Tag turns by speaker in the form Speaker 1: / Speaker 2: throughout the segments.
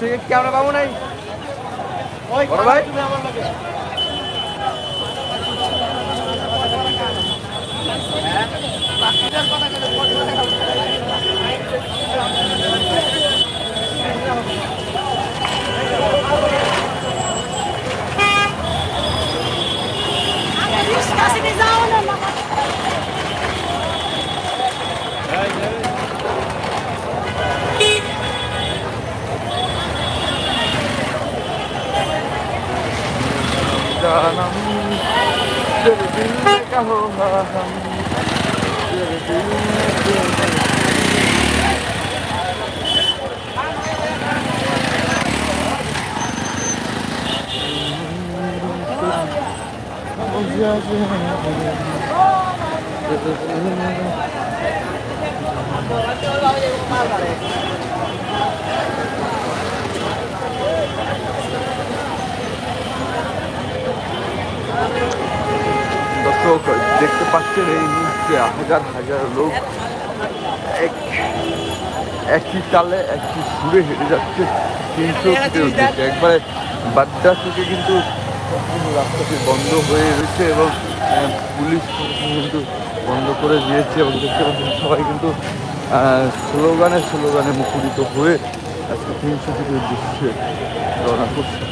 Speaker 1: থেকে ক্যামেরা পাবো নাই বড় ভাই
Speaker 2: Kasih di zona, mama.
Speaker 1: जानम तेरे दिल में कहो हाँ हम तेरे दिल में क्यों দর্শক দেখতে পাচ্ছেন এই মুহূর্তে হাজার হাজার লোক এক, একই তালে একই সুরে হেঁটে যাচ্ছে। তিনশো একবারে বাড্ডা থেকে কিন্তু রাস্তাটি বন্ধ হয়ে রয়েছে এবং পুলিশ কিন্তু বন্ধ করে দিয়েছে এবং দেখতে পাচ্ছেন সবাই কিন্তু স্লোগানে স্লোগানে মুখরিত হয়ে আজকে তিনশো ফিটের উদ্দেশ্যে রওনা করছে।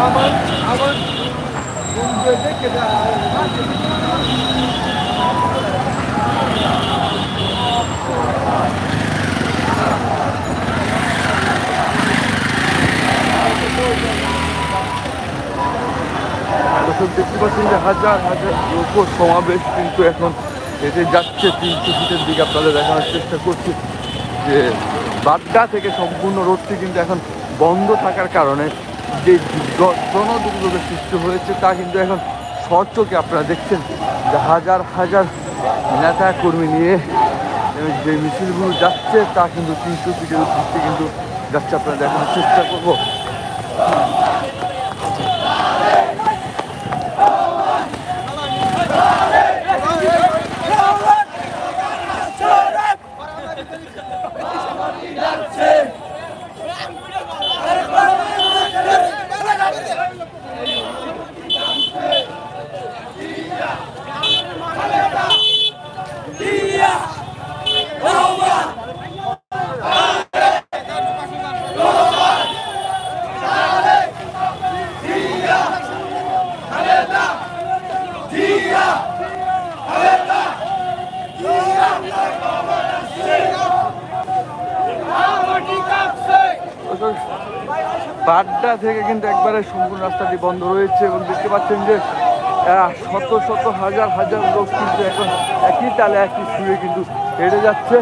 Speaker 1: Ama ama bunu görecek kadar. দেখতে পাচ্ছেন যে হাজার হাজার লোক সমাবেশ কিন্তু এখন হেঁটে যাচ্ছে। তিনশো ফিটের দিকে আপনাদের দেখানোর চেষ্টা করছি যে বাড্ডা থেকে সম্পূর্ণ রোডটি কিন্তু এখন বন্ধ থাকার কারণে যে জ- জনদুর্ভোগের সৃষ্টি হয়েছে তা কিন্তু এখন সচকে আপনারা দেখছেন যে হাজার হাজার নেতা কর্মী নিয়ে যে মিছিলগুলো যাচ্ছে তা কিন্তু তিনশো ফিটের উদ্দেশ্যে কিন্তু যাচ্ছে। আপনারা দেখানোর চেষ্টা করব বাড্ডা থেকে কিন্তু একবারে সম্পূর্ণ রাস্তাটি বন্ধ রয়েছে যে শত শত হাজার হাজার লোক কিন্তু এখন একই তালে একই শুয়ে কিন্তু হেরে যাচ্ছে।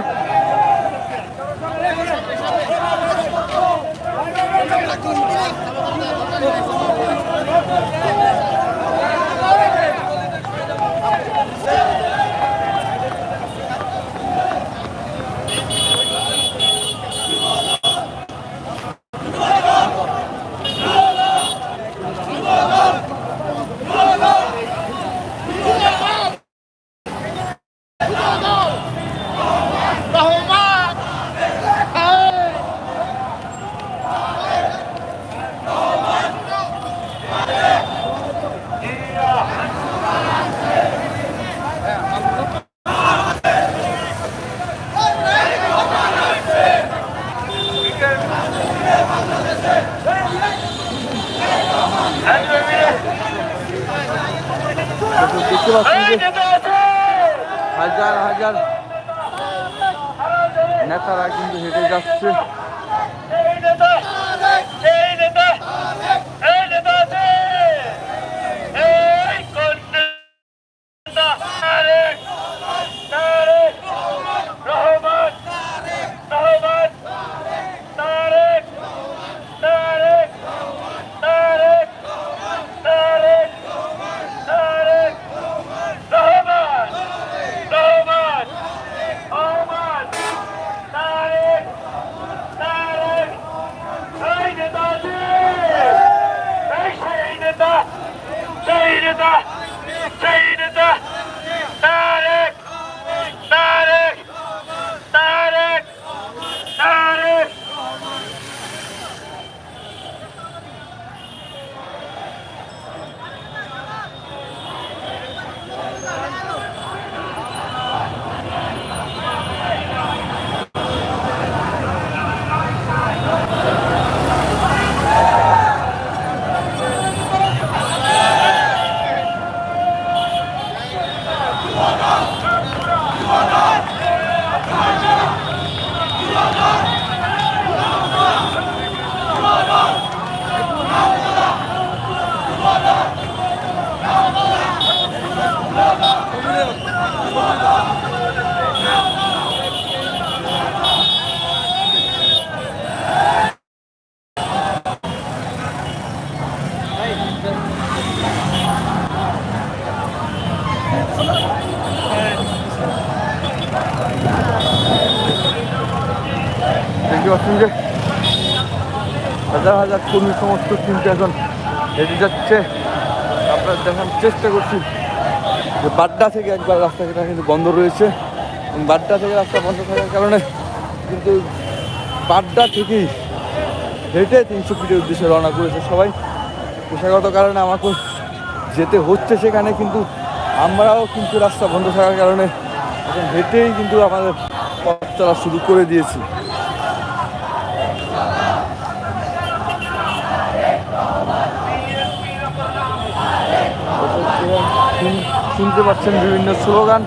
Speaker 1: দেখতে হাজার হাজার কর্মী সমস্ত কিন্তু এখন হেঁটে যাচ্ছে। আপনার দেখার চেষ্টা করছি যে বাড্ডা থেকে একবার রাস্তাটা কিন্তু বন্ধ রয়েছে এবং বাড্ডা থেকে রাস্তা বন্ধ থাকার কারণে কিন্তু বাড্ডা থেকেই হেঁটে তিনশো ফিটের উদ্দেশ্যে রওনা করেছে সবাই। পেশাগত কারণে আমাকে যেতে হচ্ছে সেখানে কিন্তু আমরাও কিন্তু রাস্তা বন্ধ থাকার কারণে এখন হেঁটেই কিন্তু আমাদের পথ চলা শুরু করে দিয়েছি। শুনতে পাচ্ছেন বিভিন্ন স্লোগান।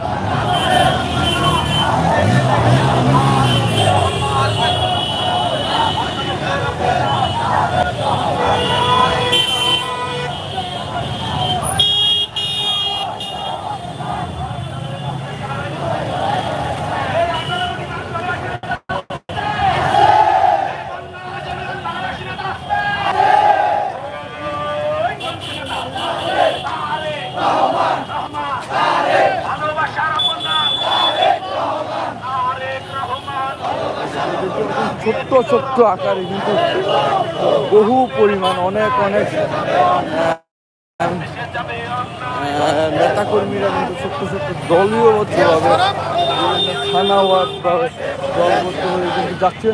Speaker 1: আকারে কিন্তু বহু পরিমাণ অনেক অনেক নেতা কর্মীরা কিন্তু ছোট্ট ছোট্ট দলীয়বদ্ধভাবে থানা ওয়ার্ড বা দলবদ্ধ হয়ে কিন্তু যাচ্ছে।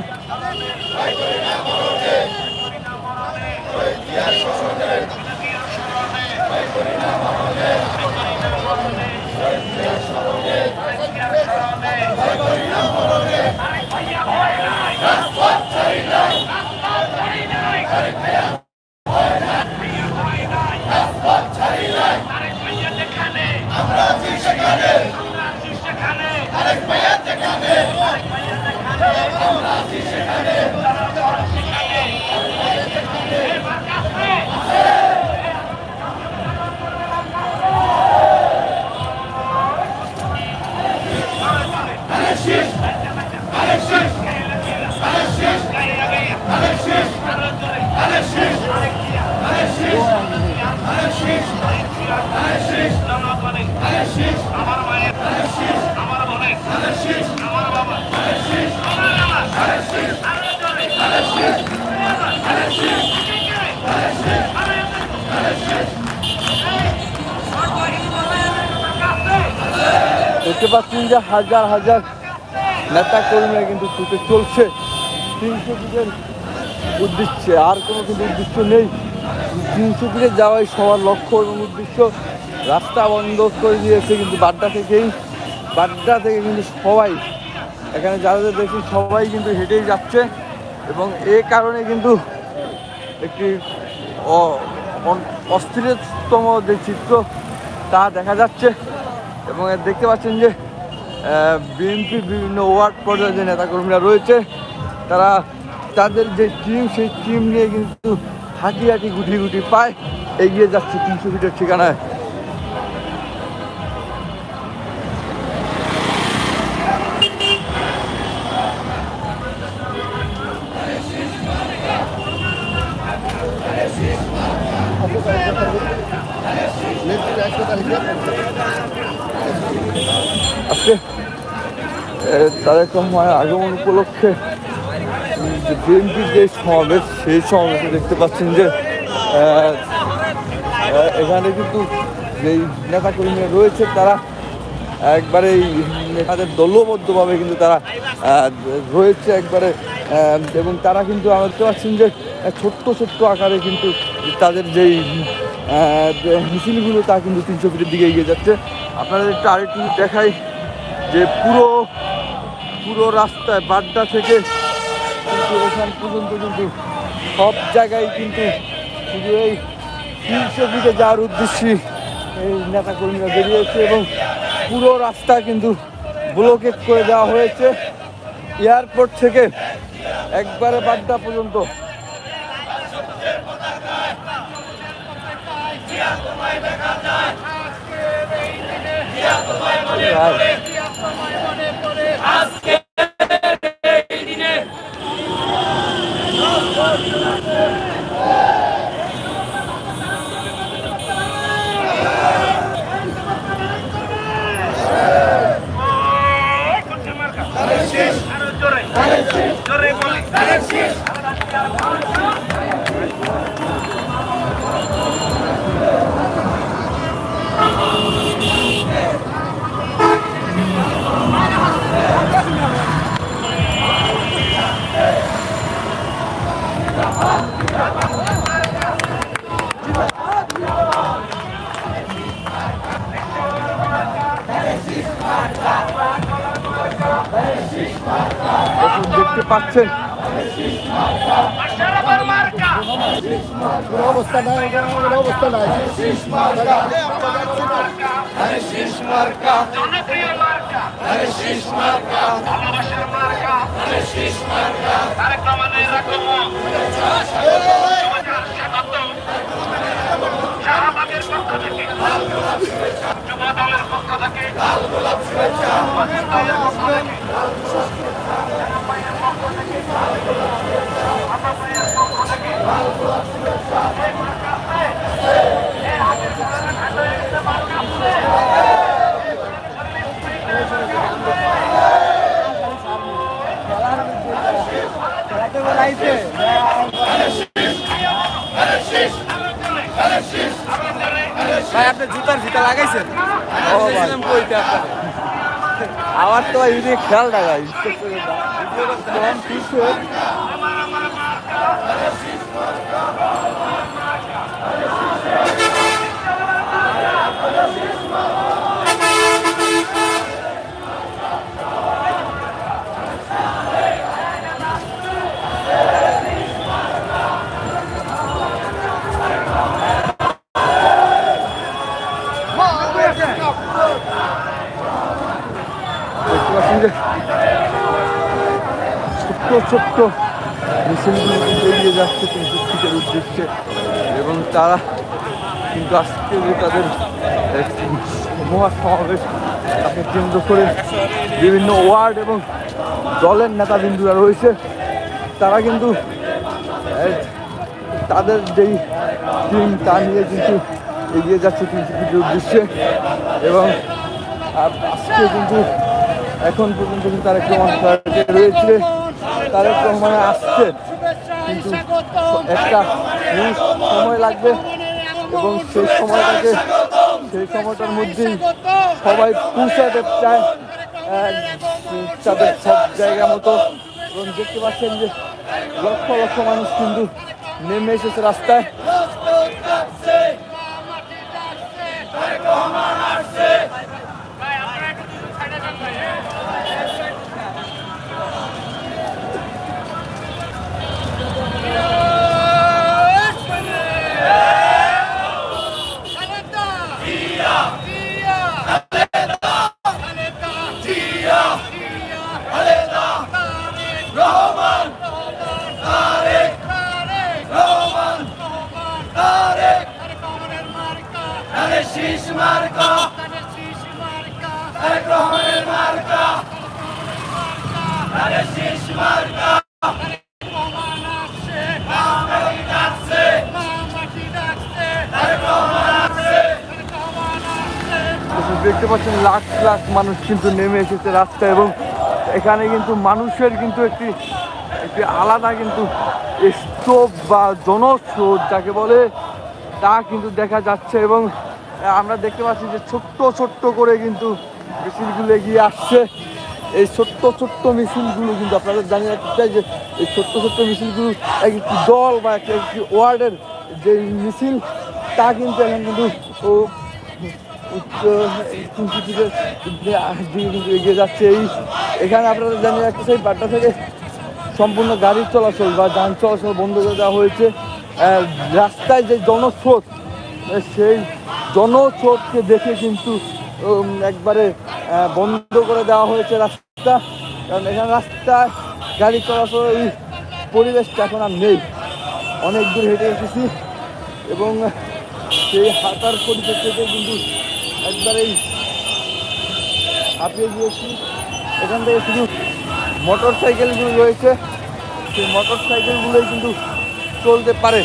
Speaker 3: আমার
Speaker 1: দেখতে পাচ্ছেন যে হাজার হাজার নেতা কর্মীরা কিন্তু ছুটে চলছে। তিনশো ফিটের উদ্দেশ্যে, আর কোনো কিন্তু উদ্দেশ্য নেই। তিনশো ফিটে যাওয়াই সবার লক্ষ্য এবং উদ্দেশ্য। রাস্তা বন্ধ করে দিয়েছে কিন্তু বাড্ডা থেকেই। বাড্ডা থেকে কিন্তু সবাই, এখানে যারা যারা দেখছি সবাই কিন্তু হেঁটেই যাচ্ছে। এবং এ কারণে কিন্তু একটি অস্থিরতম যে চিত্র তা দেখা যাচ্ছে। এবং দেখতে পাচ্ছেন যে বিএনপির বিভিন্ন ওয়ার্ড পর্যায়ে যে নেতাকর্মীরা রয়েছে, তারা তাদের যে টিম সেই টিম নিয়ে কিন্তু হাঁটি হাঁটি গুটি গুটি পায়, এগিয়ে যাচ্ছে তিনশো ফিটের ঠিকানায়। আজকে তারেক রহমানের আগমন উপলক্ষে বিএনপির যে সমাবেশ, সেই সমাবেশে দেখতে পাচ্ছেন যে এখানে কিন্তু যেই নেতা কর্মীরা রয়েছে, তারা একবারে এই তাদের দলবদ্ধভাবে কিন্তু তারা রয়েছে একবারে এবং তারা কিন্তু আমরা দেখতে পাচ্ছেন যে ছোট্ট ছোট্ট আকারে কিন্তু তাদের যেই মিছিলগুলো তা কিন্তু তিনশো ফিটের দিকে এগিয়ে যাচ্ছে। আপনাদের একটু আরেকটু দেখাই যে পুরো পুরো রাস্তায় বাড্ডা থেকে কিন্তু এখান পর্যন্ত কিন্তু সব জায়গায় কিন্তু শুধু এই তিনশো ফিটে যাওয়ার উদ্দেশ্যে এই নেতা কর্মীরা বেরিয়েছে এবং পুরো রাস্তা কিন্তু ব্লকেট করে দেওয়া হয়েছে। এয়ারপোর্ট থেকে একবারে বাড্ডা পর্যন্ত।
Speaker 3: জোরে আগমন সাতাত্তর শাহবাগের পক্ষ থেকে যুব দলের পক্ষ থেকে দলের পক্ষ থেকে
Speaker 4: ভাই আপনি জুতার ফিতা লাগাইছেন?
Speaker 1: আমার তো এদিকে খেয়াল রাখাই দেখতে ছোট্ট মিছিলগুলো এগিয়ে যাচ্ছে কিন্তু শীতের উদ্দেশ্যে। এবং তারা কিন্তু আজকে যে তাদের এক মহাসমাবেশ তাকে কেন্দ্র করে বিভিন্ন ওয়ার্ড এবং দলের নেতাবিন্দুরা রয়েছে। তারা কিন্তু তাদের যেই টিম তা নিয়ে কিন্তু এগিয়ে যাচ্ছে শীতের উদ্দেশ্যে। এবং আজকে কিন্তু এখন পর্যন্ত কিন্তু রহমান সরকারে রয়েছে। তারেক রহমানে আসছেন। কিন্তু একটা সময় লাগবে এবং সেই সময়টাকে সেই সময়টার মধ্যেই সবাই পৌঁছাতে চায়। তাদের সব জায়গা মতো। এবং দেখতে পাচ্ছেন যে লক্ষ লক্ষ মানুষ কিন্তু নেমে এসেছে রাস্তায়। লাখ মানুষ কিন্তু নেমে এসেছে রাস্তায় এবং এখানে কিন্তু মানুষের কিন্তু একটি একটি আলাদা কিন্তু স্টোভ বা জনস্রোত যাকে বলে, তা কিন্তু দেখা যাচ্ছে এবং আমরা দেখতে পাচ্ছি যে ছোট্ট ছোট্ট করে কিন্তু মিছিলগুলো এগিয়ে আসছে। এই ছোট্ট ছোট্ট মিছিলগুলো কিন্তু আপনাদের জানিয়ে রাখতে চাই যে, এই ছোট্ট ছোট্ট মিছিলগুলো এক একটি দল বা একটি ওয়ার্ডের যে মিছিল, তা কিন্তু এখন কিন্তু উচ্চ দিকে এগিয়ে যাচ্ছে এই। এখানে আপনারা জানিয়ে রাখতে চাই বাড্ডা থেকে সম্পূর্ণ গাড়ি চলাচল বা যান চলাচল বন্ধ করে দেওয়া হয়েছে। রাস্তায় যে জনস্রোত সেই জনস্রোতকে দেখে কিন্তু একবারে বন্ধ করে দেওয়া হয়েছে রাস্তা। কারণ এখানে রাস্তায় গাড়ি চলাচল, এই পরিবেশটা এখন আর নেই। অনেক দূর হেঁটে এসেছি এবং সেই হাঁটার পরিপ্রেক্ষিতে কিন্তু একবারেই হাঁপিয়ে গিয়েছি। এখান থেকে শুধু মোটর সাইকেলগুলো রয়েছে। সেই মোটর সাইকেলগুলোই কিন্তু চলতে পারে।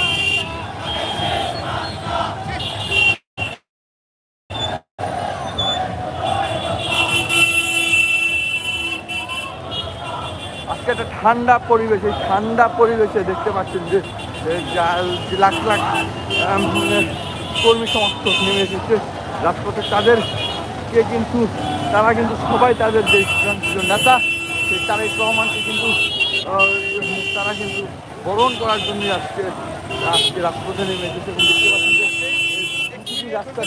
Speaker 1: আজকে একটা ঠান্ডা পরিবেশ, এই ঠান্ডা পরিবেশে দেখতে পাচ্ছেন যে লাখ লাখ কর্মী সমর্থক নেমে এসেছে। রাজপথে তাদেরকে কিন্তু, তারা কিন্তু সবাই তাদের যে নেতা, সেই তারেক রহমানকে কিন্তু তারা কিন্তু বরণ করার জন্য আজকে আজকে রাজপথে নেমে এসেছে। দেখতে পাচ্ছেন যে রাস্তার